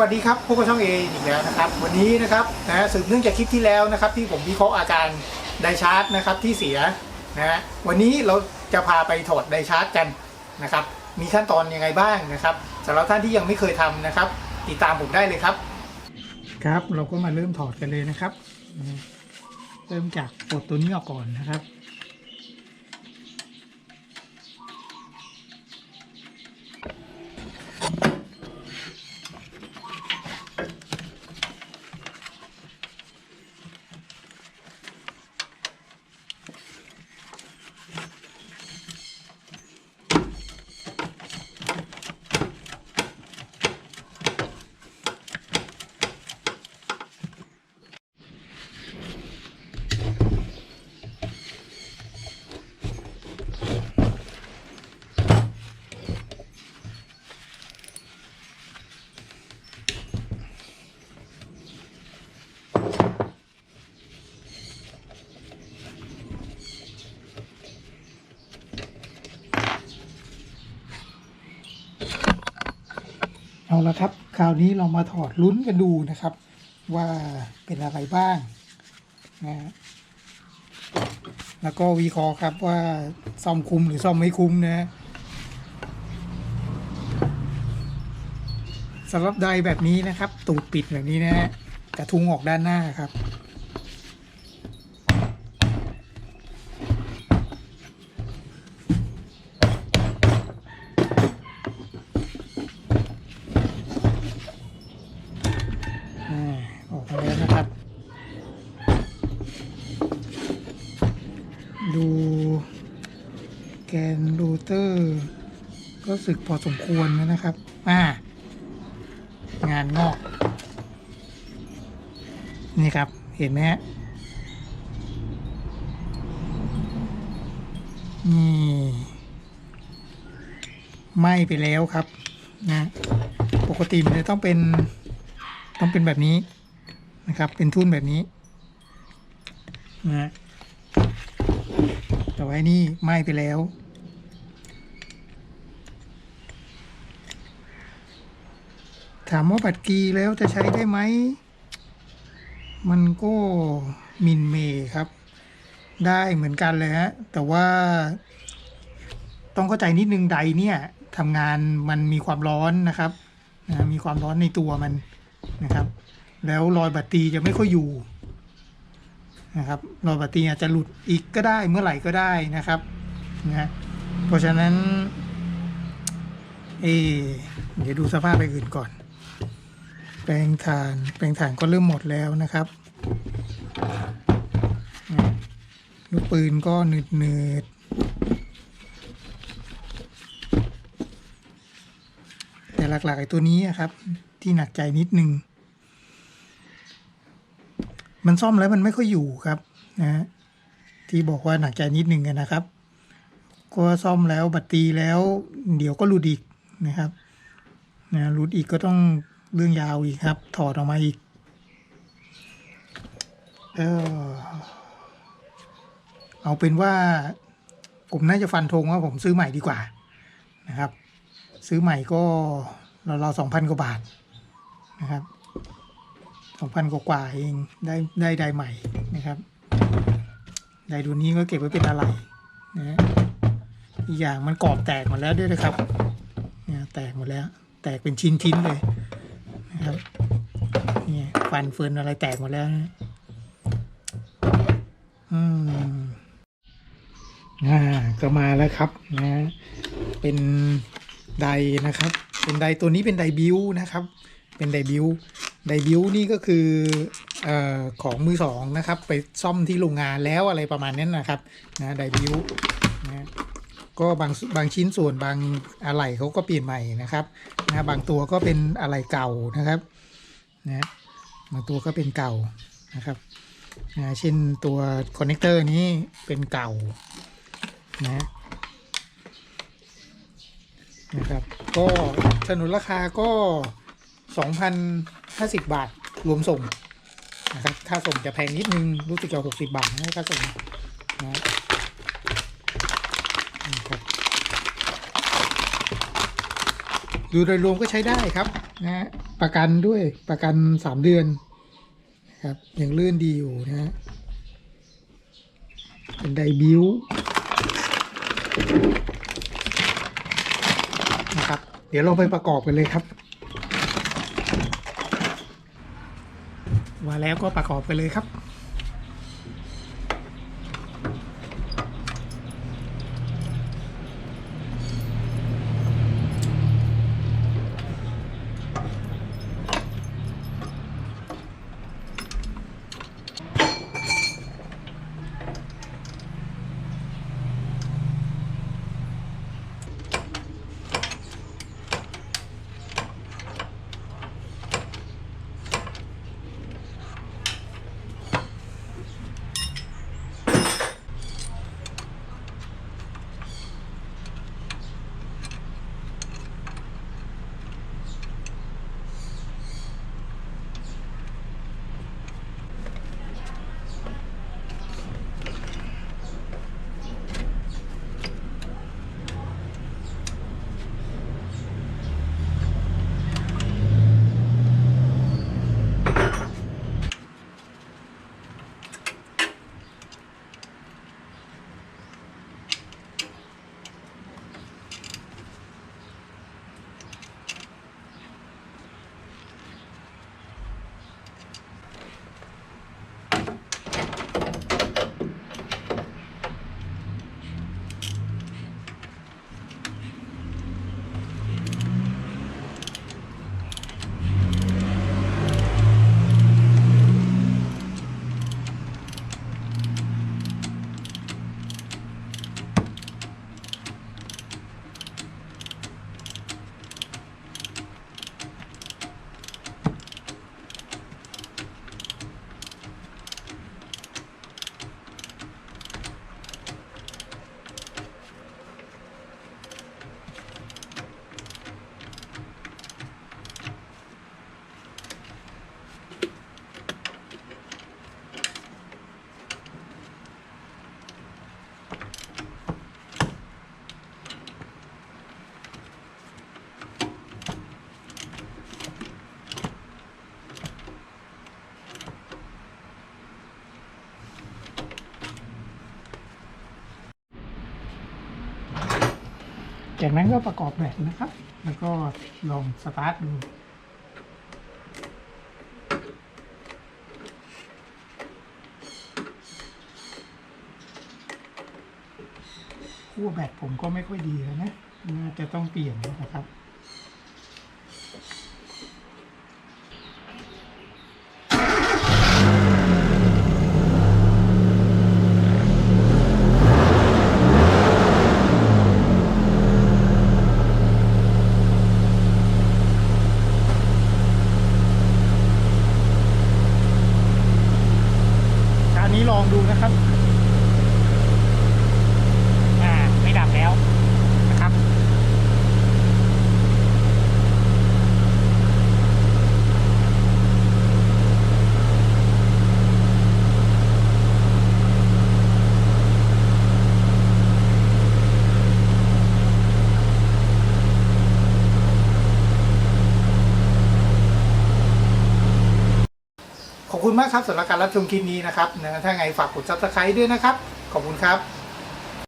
วัสดีครับพวกบช่องเออีกแล้วนะครับ วันนี้นะครับนะสืบเนื่องจากคลิปที่แล้วนะครับ ที่ผมวิเคราะห์อาการไดชาร์จนะครับที่เสียนะฮะวันนี้เราจะพาไปถอดไดชาร์จกันนะครับ มีขั้นตอนยังไงบ้างนะครับสำหรับท่านที่ยังไม่เคยทำนะครับ ติดตามผมได้เลยครับ ครับเราก็มาเริ่มถอดกันเลยนะครับ เริ่มจากปลดตัวนี้ออกก่อนนะครับ เอาละครับ คราวนี้เรามาถอดลุ้นกันดูนะครับ ว่าเป็นอะไรบ้างนะฮะแล้วก็วิเคราะห์ครับว่าซ่อมคุ้มหรือซ่อมไม่คุ้มนะฮะสำหรับไดแบบนี้นะครับ ตูดปิดแบบนี้นะฮะกระทุ้งออกด้านหน้าครับ ก็สึกพอสมควรแล้วนะครับ อ่า งานงอก นี่ครับ เห็นไหมฮะ นี่ไหม้ไปแล้วครับ นะ ปกติมันจะต้องเป็น ต้องเป็นแบบนี้นะครับ เป็นทุ่นแบบนี้ นะแต่ว่านี่ไหม้ไปแล้ว ถามว่าบัตรกีแล้วจะใช้ได้ไหม มันก็มินเมครับ ได้เหมือนกันเลยฮะ แต่ว่าต้องเข้าใจนิดนึงใดเนี่ยทำงานมันมีความร้อนนะครับนะมีความร้อนในตัวมันนะครับ แล้วรอยบัตรตีจะไม่ค่อยอยู่นะครับรอยบัตรตีอาจจะหลุดอีกก็ได้เมื่อไหร่ก็ได้นะครับนะเพราะฉะนั้น เออเดี๋ยวดูสภาพไปอื่นก่อน แปลงฐาน แปลงฐานก็เริ่มหมดแล้วนะครับลูกปืนก็หนืดหนืดแต่หลักๆไอ้ตัวนี้ครับ ที่หนักใจนิดนึง มันซ่อมแล้วมันไม่ค่อยอยู่ครับนะที่บอกว่าหนักใจนิดนึงนะครับ ก็ซ่อมแล้วบัตตีแล้ว เดี๋ยวก็หลุดอีกนะครับนะหลุดอีกก็ต้อง เรื่องยาวอีกครับ ถอดออกมาอีกเออเอาเป็นว่า ผมน่าจะฟันธงว่าผมซื้อใหม่ดีกว่านะครับ ซื้อใหม่ก็เราๆสองพันกว่าบาทนะครับสองพันกว่าเองได้ได้ไดใหม่นะครับไดดูนี้ก็เก็บไว้เป็นอะไรนะอีกอย่างมันกรอบแตกหมดแล้วด้วยนะครับเนี่ยแตกหมดแล้ว แตกเป็นชิ้นๆเลย ครับเนี่ยฟันเฟือนอะไรแตกหมดแล้วนะอืมอ่าก็มาแล้วครับนะ เป็นไดนะครับ เป็นไดตัวนี้เป็นไดบิวนะครับ เป็นไดบิวไดบิวนี่ก็คือเอ่อของมือสองนะครับ ไปซ่อมที่โรงงานแล้วอะไรประมาณนั้นนะครับนะไดบิวนะ ก็บางบางชิ้นส่วนบางอะไหล่เขาก็เปลี่ยนใหม่นะครับนะบางตัวก็เป็นอะไหล่เก่านะครับนะบางตัวก็เป็นเก่านะครับนะเช่นตัวคอนเนคเตอร์นี้เป็นเก่านะนะครับก็สนุนราคาก็ 2,050 บาทรวมส่งนะครับค่าส่งจะแพงนิดนึงรู้สึกจะ60 บาทนะค่าส่งนะ ดูโดยรวมก็ใช้ได้ครับนะฮะประกันด้วยประกันสามเดือนนะครับยังเลื่อนดีอยู่นะฮะเป็นไดบิวนะครับ เดี๋ยวเราไปประกอบกันเลยครับ มาแล้วก็ประกอบกันเลยครับ จากนั้นก็ประกอบแบตนะครับ แล้วก็ลองสตาร์ทดูขั้วแบตผมก็ไม่ค่อยดีแล้วนะ น่าจะต้องเปลี่ยนนะครับ คราว นะครับ อ่า ไม่ดับแล้วนะครับ ขอบคุณ มากครับสำหรับการรับชมคลิปนี้นะครับนะถ้าไงฝากกด subscribe ด้วยนะครับ ขอบคุณครับ